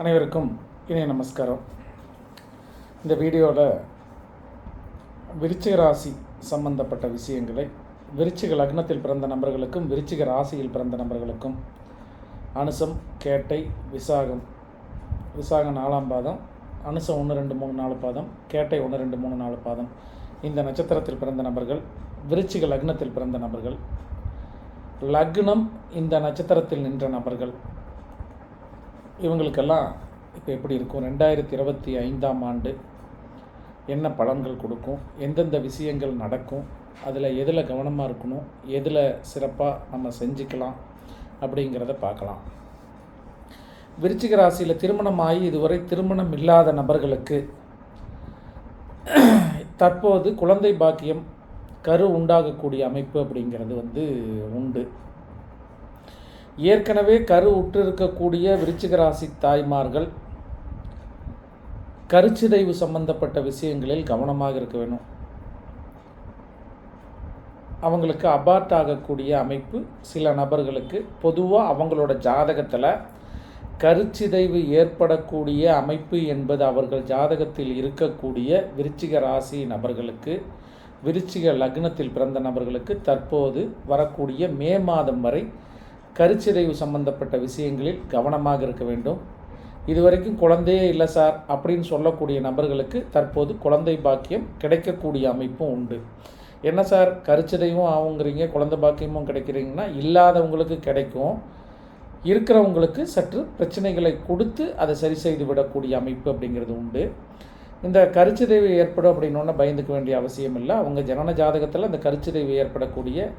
அனைவருக்கும் இணைய நமஸ்காரம். இந்த வீடியோவில் விருச்சிக ராசி சம்பந்தப்பட்ட விஷயங்களை விருச்சிக லக்னத்தில் பிறந்த நபர்களுக்கும் விருச்சிக ராசியில் பிறந்த நபர்களுக்கும் அனுசம் கேட்டை விசாகம் விசாகம் நாலாம் பாதம் அனுசம் ஒன்று ரெண்டு மூணு நாலு பாதம் கேட்டை ஒன்று ரெண்டு மூணு நாலு பாதம். இந்த நட்சத்திரத்தில் பிறந்த நபர்கள் விருச்சிக லக்னத்தில் பிறந்த நபர்கள் லக்னம் இந்த நட்சத்திரத்தில் நின்ற நபர்கள் இவங்களுக்கெல்லாம் இப்போ எப்படி இருக்கும்? ரெண்டாயிரத்தி இருபத்தி ஐந்தாம் ஆண்டு என்ன பலன்கள் கொடுக்கும்? எந்தெந்த விஷயங்கள் நடக்கும்? அதில் எதில் கவனமாக இருக்கணும்? எதில் சிறப்பாக நம்ம செஞ்சுக்கலாம்? அப்படிங்கிறத பார்க்கலாம். விருச்சிக ராசியில் திருமணமாகி இதுவரை திருமணம் இல்லாத நபர்களுக்கு தற்போது குழந்தை பாக்கியம் கரு உண்டாகக்கூடிய அமைப்பு அப்படிங்கிறது வந்து உண்டு. ஏற்கனவே கரு உற்றிருக்கக்கூடிய விருச்சிக ராசி தாய்மார்கள் கருச்சிதைவு சம்பந்தப்பட்ட விஷயங்களில் கவனமாக இருக்க வேணும் அவங்களுக்கு அபார்ட் ஆகக்கூடிய அமைப்பு சில நபர்களுக்கு பொதுவாக அவங்களோட ஜாதகத்தில் கருச்சிதைவு ஏற்படக்கூடிய அமைப்பு என்பது அவர்கள் ஜாதகத்தில் இருக்கக்கூடிய விருச்சிக ராசி நபர்களுக்கு விருச்சிக லக்னத்தில் பிறந்த நபர்களுக்கு தற்போது வரக்கூடிய மே மாதம் வரை கருச்சிதைவு சம்பந்தப்பட்ட விஷயங்களில் கவனமாக இருக்க வேண்டும். இதுவரைக்கும் குழந்தையே இல்லை சார் அப்படின்னு சொல்லக்கூடிய நபர்களுக்கு தற்போது குழந்தை பாக்கியம் கிடைக்கக்கூடிய அமைப்பும் உண்டு. என்ன சார் கருச்சிதைவும் ஆகுங்கிறீங்க குழந்தை பாக்கியமும் கிடைக்கிறீங்கன்னா இல்லாதவங்களுக்கு கிடைக்கும். இருக்கிறவங்களுக்கு சற்று பிரச்சனைகளை கொடுத்து அதை சரி செய்து விடக்கூடிய அமைப்பு அப்படிங்கிறது உண்டு. இந்த கருச்சிதைவு ஏற்படும் அப்படின்னோன்னா பயந்துக்க வேண்டிய அவசியம் இல்லை. அவங்க ஜனன ஜாதகத்தில் அந்த கருச்சிதைவு ஏற்படக்கூடிய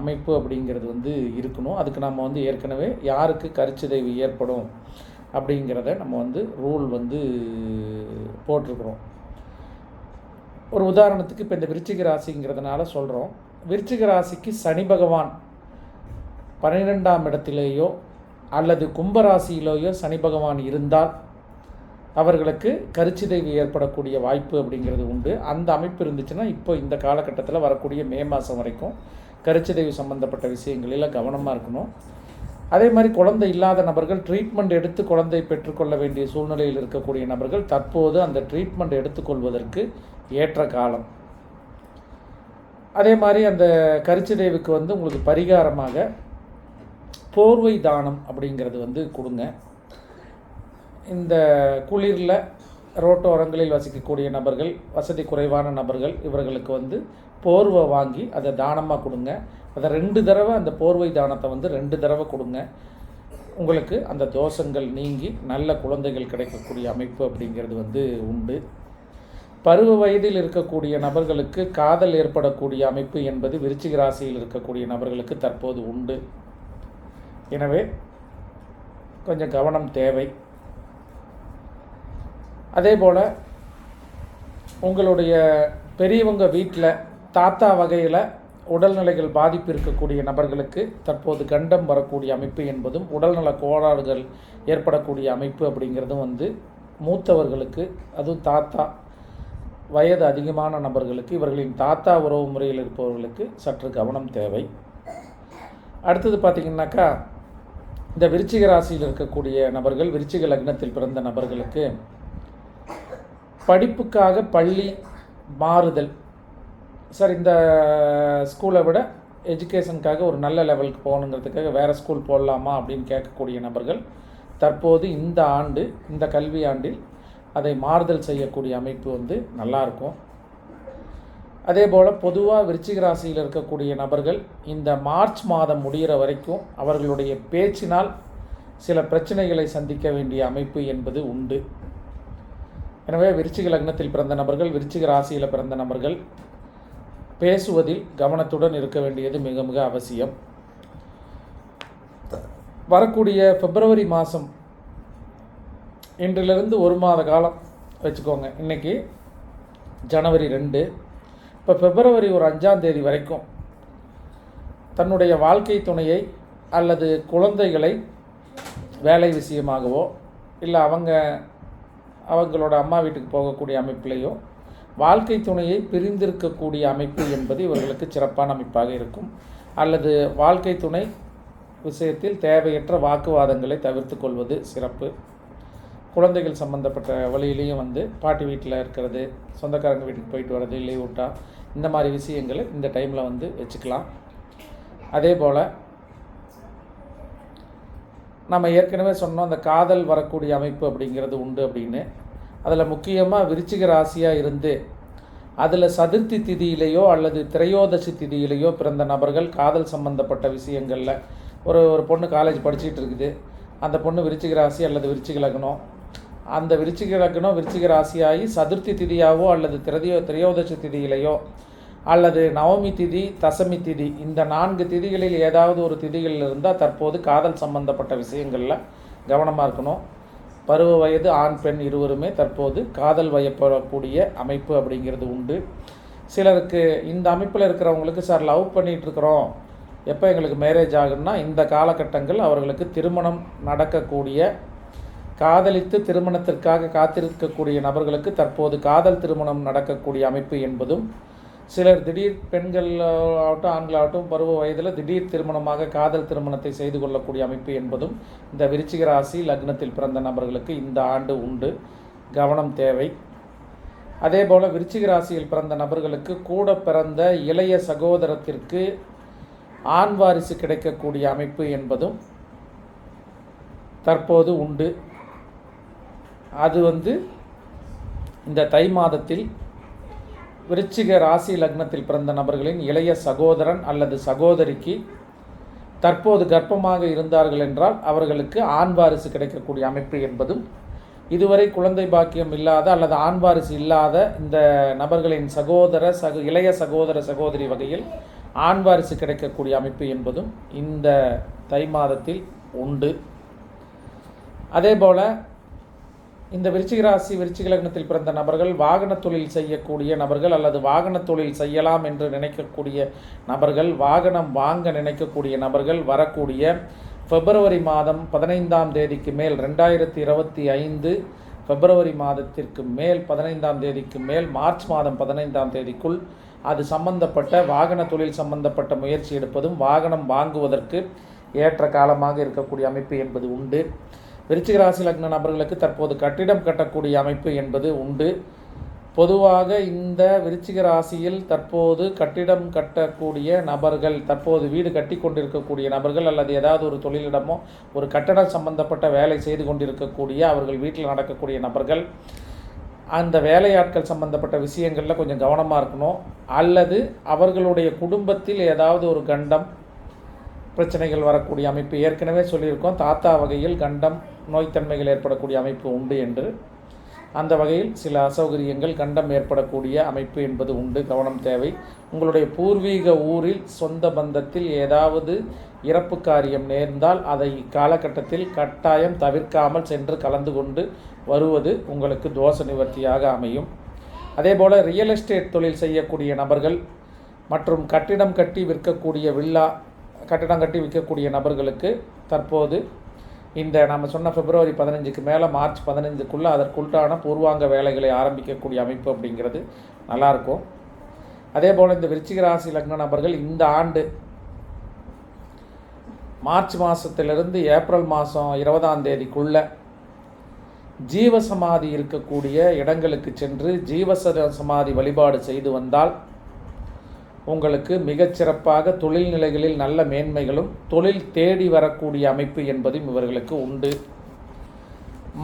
அமைப்பு அப்படிங்கிறது வந்து இருக்கணும். அதுக்கு நம்ம வந்து ஏற்கனவே யாருக்கு கருச்சிதைவு ஏற்படும் அப்படிங்கிறத நம்ம வந்து ரூல் வந்து போட்டிருக்கிறோம். ஒரு உதாரணத்துக்கு இப்போ இந்த விருச்சிக ராசிங்கிறதுனால சொல்கிறோம் விருச்சிக ராசிக்கு சனி பகவான் பன்னிரெண்டாம் இடத்திலேயோ அல்லது கும்பராசியிலேயோ சனி பகவான் இருந்தால் அவர்களுக்கு கருச்சிதைவு ஏற்படக்கூடிய வாய்ப்பு அப்படிங்கிறது உண்டு. அந்த அமைப்பு இருந்துச்சுன்னா இப்போ இந்த காலகட்டத்தில் வரக்கூடிய மே மாதம் வரைக்கும் கருச்சிதைவு சம்பந்தப்பட்ட விஷயங்களில் கவனமாக இருக்கணும். அதே மாதிரி குழந்தை இல்லாத நபர்கள் ட்ரீட்மெண்ட் எடுத்து குழந்தை பெற்றுக்கொள்ள வேண்டிய சூழ்நிலையில் இருக்கக்கூடிய நபர்கள் தற்போது அந்த ட்ரீட்மெண்ட் எடுத்துக்கொள்வதற்கு ஏற்ற காலம். அதே மாதிரி அந்த கருச்சிதைவுக்கு வந்து உங்களுக்கு பரிகாரமாக போர்வை தானம் அப்படிங்கிறது வந்து கொடுங்க. இந்த குளிரில் ரோட்டோரங்களில் வசிக்கக்கூடிய நபர்கள் வசதி குறைவான நபர்கள் இவர்களுக்கு வந்து போர்வை வாங்கி அதை தானமாக கொடுங்க. அதை ரெண்டு தடவை அந்த போர்வை தானத்தை வந்து ரெண்டு தடவை கொடுங்க. உங்களுக்கு அந்த தோஷங்கள் நீங்கி நல்ல குழந்தைகள் கிடைக்கக்கூடிய அமைப்பு அப்படிங்கிறது வந்து உண்டு. பருவ வயதில் இருக்கக்கூடிய நபர்களுக்கு காதல் ஏற்படக்கூடிய அமைப்பு என்பது விருச்சிக ராசியில் இருக்கக்கூடிய நபர்களுக்கு தற்போது உண்டு. எனவே கொஞ்சம் கவனம் தேவை. அதே போல் உங்களுடைய பெரியவங்க வீட்டில் தாத்தா வகையில் உடல்நிலைகள் பாதிப்பு இருக்கக்கூடிய நபர்களுக்கு தற்போது கண்டம் வரக்கூடிய அமைப்பு என்பதும் உடல்நல கோளாறுகள் ஏற்படக்கூடிய அமைப்பு அப்படிங்கிறதும் வந்து மூத்தவர்களுக்கு அதுவும் தாத்தா வயது அதிகமான நபர்களுக்கு இவர்களின் தாத்தா உறவு முறையில் இருப்பவர்களுக்கு சற்று கவனம் தேவை. அடுத்தது பார்த்திங்கனாக்கா இந்த விருச்சிக ராசியில் இருக்கக்கூடிய நபர்கள் விருச்சிக லக்னத்தில் பிறந்த நபர்களுக்கு படிப்புக்காக பள்ளி மாறுதல். சார் இந்த ஸ்கூலை விட எஜுகேஷனுக்காக ஒரு நல்ல லெவலுக்கு போகணுங்கிறதுக்காக வேறு ஸ்கூல் போடலாமா அப்படின்னு கேட்கக்கூடிய நபர்கள் தற்போது இந்த ஆண்டு இந்த கல்வி ஆண்டில் அதை மாறுதல் செய்யக்கூடிய அமைப்பு வந்து நல்லாயிருக்கும் அதே போல் பொதுவாக விருச்சிக ராசியில் இருக்கக்கூடிய நபர்கள் இந்த மார்ச் மாதம் முடிகிற வரைக்கும் அவர்களுடைய பேச்சினால் சில பிரச்சனைகளை சந்திக்க வேண்டிய அமைப்பு என்பது உண்டு. எனவே விருச்சிக லக்னத்தில் பிறந்த நபர்கள் விருச்சிக ராசியில் பிறந்த நபர்கள் பேசுவதில் கவனத்துடன் இருக்க வேண்டியது மிக மிக அவசியம். வரக்கூடிய பிப்ரவரி மாதம் இன்றிலிருந்து ஒரு மாத காலம் வச்சுக்கோங்க. இன்றைக்கி ஜனவரி ரெண்டு. இப்போ பிப்ரவரி ஒரு அஞ்சாம் தேதி வரைக்கும் தன்னுடைய வாழ்க்கை துணையை அல்லது குழந்தைகளை வேலை விஷயமாகவோ இல்லை அவங்க அவங்களோட அம்மா வீட்டுக்கு போகக்கூடிய அமைப்பிலேயோ வாழ்க்கை துணையை பிரிந்திருக்கக்கூடிய அமைப்பு என்பது இவர்களுக்கு சிறப்பான அமைப்பாக இருக்கும். அல்லது வாழ்க்கை துணை விஷயத்தில் தேவையற்ற வாக்குவாதங்களை தவிர்த்து கொள்வது சிறப்பு. குழந்தைகள் சம்மந்தப்பட்ட வழியிலையும் வந்து பாட்டி வீட்டில் இருக்கிறது சொந்தக்காரங்க வீட்டுக்கு போயிட்டு வர்றது லீவ் விட்டா இந்த மாதிரி விஷயங்களை இந்த டைமில் வந்து வச்சுக்கலாம். அதே போல் நம்ம ஏற்கனவே சொன்னோம் அந்த காதல் வரக்கூடிய அமைப்பு அப்படிங்கிறது உண்டு அப்படின்னு. அதில் முக்கியமாக விருச்சிக ராசியாக இருந்து அதில் சதுர்த்தி திதியிலேயோ அல்லது திரையோதசி திதியிலேயோ பிறந்த நபர்கள் காதல் சம்பந்தப்பட்ட விஷயங்களில் ஒரு ஒரு பொண்ணு காலேஜ் படிச்சுட்டு இருக்குது. அந்த பொண்ணு விருச்சிக ராசி அல்லது விருச்சிக லக்னம். அந்த விருச்சிக லக்னம் விருச்சிக ராசியாகி சதுர்த்தி திதியாவோ அல்லது திரையோ திரையோதசி திதியிலேயோ அல்லது நவமி திதி தசமி திதி இந்த நான்கு திதிகளில் ஏதாவது ஒரு திதிகளில் இருந்தால் தற்போது காதல் சம்பந்தப்பட்ட விஷயங்களில் கவனமாக இருக்கணும். பருவ வயது ஆண் பெண் இருவருமே தற்போது காதல் வயப்படக்கூடிய அமைப்பு அப்படிங்கிறது உண்டு. சிலருக்கு இந்த அமைப்பில் இருக்கிறவங்களுக்கு சார் லவ் பண்ணிகிட்ருக்குறோம் எப்போ எங்களுக்கு மேரேஜ் ஆகுன்னா இந்த காலகட்டங்கள் அவர்களுக்கு திருமணம் நடக்கக்கூடிய காதலித்து திருமணத்திற்காக காத்திருக்கக்கூடிய நபர்களுக்கு தற்போது காதல் திருமணம் நடக்கக்கூடிய அமைப்பு என்பதும் சிலர் திடீர் பெண்கள் ஆகட்டும் ஆண்களாகட்டும் பருவ வயதில் திடீர் திருமணமாக காதல் திருமணத்தை செய்து கொள்ளக்கூடிய அமைப்பு என்பதும் இந்த விருச்சிக ராசி லக்னத்தில் பிறந்த நபர்களுக்கு இந்த ஆண்டு உண்டு. கவனம் தேவை. அதே போல் விருச்சிக ராசியில் பிறந்த நபர்களுக்கு கூட பிறந்த இளைய சகோதரத்திற்கு ஆண் வாரிசு கிடைக்கக்கூடிய அமைப்பு என்பதும் தற்போது உண்டு. அது வந்து இந்த தை மாதத்தில் விருச்சிக ராசி லக்னத்தில் பிறந்த நபர்களின் இளைய சகோதரன் அல்லது சகோதரிக்கு தற்போது கர்ப்பமாக இருந்தார்கள் என்றால் அவர்களுக்கு ஆண் வாரிசு கிடைக்கக்கூடிய அமைப்பு என்பதும் இதுவரை குழந்தை பாக்கியம் இல்லாத அல்லது ஆண் வாரிசு இல்லாத இந்த நபர்களின் சகோதர சக இளைய சகோதர சகோதரி வகையில் ஆண் வாரிசு கிடைக்கக்கூடிய அமைப்பு என்பதும் இந்த தை மாதத்தில் உண்டு. அதே போல் இந்த விருச்சிக ராசி விருச்சிக லக்னத்தில் பிறந்த நபர்கள் வாகன தொழில் செய்யக்கூடிய நபர்கள் அல்லது வாகன தொழில் செய்யலாம் என்று நினைக்கக்கூடிய நபர்கள் வாகனம் வாங்க நினைக்கக்கூடிய நபர்கள் வரக்கூடிய பிப்ரவரி மாதம் பதினைந்தாம் தேதிக்கு மேல் ரெண்டாயிரத்தி இருபத்தி ஐந்து பிப்ரவரி மாதத்திற்கு மேல் பதினைந்தாம் தேதிக்கு மேல் மார்ச் மாதம் பதினைந்தாம் தேதிக்குள் அது சம்பந்தப்பட்ட வாகன தொழில் சம்பந்தப்பட்ட முயற்சி எடுப்பதும் வாகனம் வாங்குவதற்கு ஏற்ற காலமாக இருக்கக்கூடிய அமைப்பு என்பது உண்டு. விருச்சிக ராசி லக்ன நபர்களுக்கு தற்போது கட்டிடம் கட்டக்கூடிய அமைப்பு என்பது உண்டு. பொதுவாக இந்த விருச்சிக ராசியில் தற்போது கட்டிடம் கட்டக்கூடிய நபர்கள் தற்போது வீடு கட்டி கொண்டிருக்கக்கூடிய நபர்கள் அல்லது ஏதாவது ஒரு தொழிலிடமோ ஒரு கட்டடம் சம்பந்தப்பட்ட வேலை செய்து கொண்டிருக்கக்கூடிய அவர்கள் வீட்டில் நடக்கக்கூடிய நபர்கள் அந்த வேலையாட்கள் சம்பந்தப்பட்ட விஷயங்களில் கொஞ்சம் கவனமாக இருக்கணும். அல்லது அவர்களுடைய குடும்பத்தில் ஏதாவது ஒரு கண்டம் பிரச்சனைகள் வரக்கூடிய அமைப்பு ஏற்கனவே சொல்லியிருக்கோம். தாத்தா வகையில் கண்டம் நோய்த்தன்மைகள் ஏற்படக்கூடிய அமைப்பு உண்டு என்று. அந்த வகையில் சில அசௌகரியங்கள் கண்டம் ஏற்படக்கூடிய அமைப்பு என்பது உண்டு. கவனம் தேவை. உங்களுடைய பூர்வீக ஊரில் சொந்த பந்தத்தில் ஏதாவது இறப்பு காரியம் நேர்ந்தால் அதை இக்காலகட்டத்தில் கட்டாயம் தவிர்க்காமல் சென்று கலந்து கொண்டு வருவது உங்களுக்கு தோஷ நிவர்த்தியாக அமையும். அதேபோல் ரியல் எஸ்டேட் தொழில் செய்யக்கூடிய நபர்கள் மற்றும் கட்டிடம் கட்டி விற்கக்கூடிய வில்லா கட்டிடம் கட்டி விற்கக்கூடிய நபர்களுக்கு தற்போது இந்த நம்ம சொன்ன பிப்ரவரி பதினஞ்சுக்கு மேலே மார்ச் பதினஞ்சுக்குள்ளே அதற்குள்ளான பூர்வாங்க வேலைகளை ஆரம்பிக்கக்கூடிய அமைப்பு அப்படிங்கிறது நல்லாயிருக்கும் அதே போல் இந்த விருச்சிக ராசி லக்ன நபர்கள் இந்த ஆண்டு மார்ச் மாதத்திலிருந்து ஏப்ரல் மாதம் இருபதாம் தேதிக்குள்ள ஜீவசமாதி இருக்கக்கூடிய இடங்களுக்கு சென்று ஜீவச சமாதி வழிபாடு செய்து வந்தால் உங்களுக்கு மிகச்சிறப்பாக தொழில் நிலைகளில் நல்ல மேன்மைகளும் தொழில் தேடி வரக்கூடிய அமைப்பு என்பதும் இவர்களுக்கு உண்டு.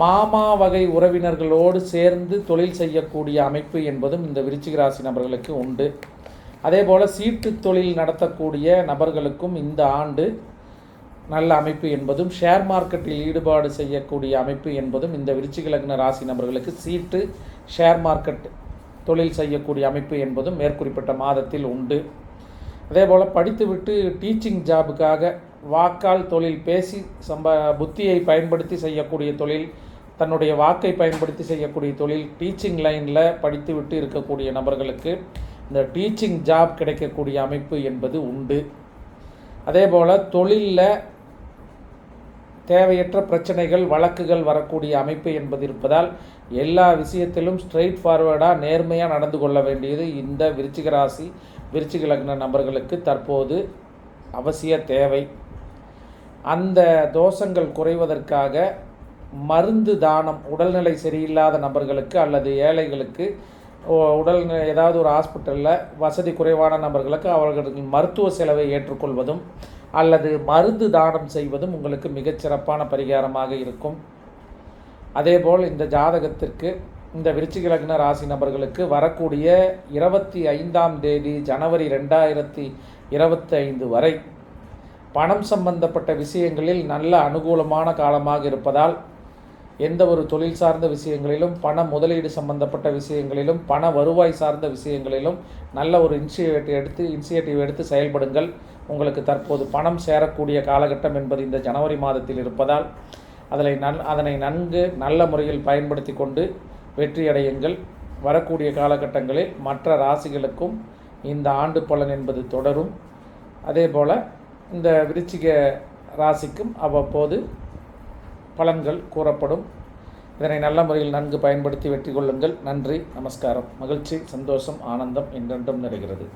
மாமா வகை உறவினர்களோடு சேர்ந்து தொழில் செய்யக்கூடிய அமைப்பு என்பதும் இந்த விருச்சிக ராசி நபர்களுக்கு உண்டு. அதே போல் சீட்டு தொழில் நடத்தக்கூடிய நபர்களுக்கும் இந்த ஆண்டு நல்ல அமைப்பு என்பதும் ஷேர் மார்க்கெட்டில் ஈடுபாடு செய்யக்கூடிய அமைப்பு என்பதும் இந்த விருச்சிக லக்ன ராசி நபர்களுக்கு சீட்டு ஷேர் மார்க்கெட் தொழில் செய்யக்கூடிய அமைப்பு என்பதும் மேற்குறிப்பிட்ட மாதத்தில் உண்டு. அதே போல் படித்துவிட்டு டீச்சிங் ஜாபுக்காக வாக்கால் தொழில் பேசி சம்ப புத்தியை பயன்படுத்தி செய்யக்கூடிய தொழில் தன்னுடைய வாக்கை பயன்படுத்தி செய்யக்கூடிய தொழில் டீச்சிங் லைனில் படித்துவிட்டு இருக்கக்கூடிய நபர்களுக்கு இந்த டீச்சிங் ஜாப் கிடைக்கக்கூடிய அமைப்பு என்பது உண்டு. அதே போல் தொழிலில் தேவையற்ற பிரச்சனைகள் வழக்குகள் வரக்கூடிய அமைப்பு என்பது இருப்பதால் எல்லா விஷயத்திலும் ஸ்ட்ரெயிட் ஃபார்வேர்டாக நேர்மையாக நடந்து கொள்ள வேண்டியது இந்த விருச்சிக ராசி விருச்சிக லக்ன நபர்களுக்கு தற்போது அவசிய தேவை. அந்த தோஷங்கள் குறைவதற்காக மருந்து தானம் உடல்நிலை சரியில்லாத நபர்களுக்கு அல்லது ஏழைகளுக்கு உடல் ஏதாவது ஒரு ஹாஸ்பிட்டலில் வசதி குறைவான நபர்களுக்கு அவர்களுக்கு மருத்துவ செலவை ஏற்றுக்கொள்வதும் அல்லது மருந்து தானம் செய்வதும் உங்களுக்கு மிகச்சிறப்பான பரிகாரமாக இருக்கும். அதேபோல் இந்த ஜாதகத்திற்கு இந்த விருச்சிக லக்ன ராசி நபர்களுக்கு வரக்கூடிய இருபத்தி ஐந்தாம் தேதி ஜனவரி ரெண்டாயிரத்தி இருபத்தி ஐந்து வரை பணம் சம்பந்தப்பட்ட விஷயங்களில் நல்ல அனுகூலமான காலமாக இருப்பதால் எந்த ஒரு தொழில் சார்ந்த விஷயங்களிலும் பண முதலீடு சம்பந்தப்பட்ட விஷயங்களிலும் பண வருவாய் சார்ந்த விஷயங்களிலும் நல்ல ஒரு இனிஷியேட்டிவ் எடுத்து இனிஷியேட்டிவ் எடுத்து செயல்படுங்கள். உங்களுக்கு தற்போது பணம் சேரக்கூடிய காலகட்டம் என்பது இந்த ஜனவரி மாதத்தில் இருப்பதால் அதனை நன் அதனை நன்கு நல்ல முறையில் பயன்படுத்தி கொண்டு வெற்றியடையுங்கள் வரக்கூடிய காலகட்டங்களில் மற்ற ராசிகளுக்கும் இந்த ஆண்டு பலன் என்பது தொடரும். அதே போல் இந்த விருச்சிக ராசிக்கும் அவ்வப்போது பலன்கள் கூறப்படும். இதனை நல்ல முறையில் நன்கு பயன்படுத்தி வெற்றி கொள்ளுங்கள் நன்றி நமஸ்காரம். மகிழ்ச்சி சந்தோஷம் ஆனந்தம் என்றென்றும் நிறைகிறது.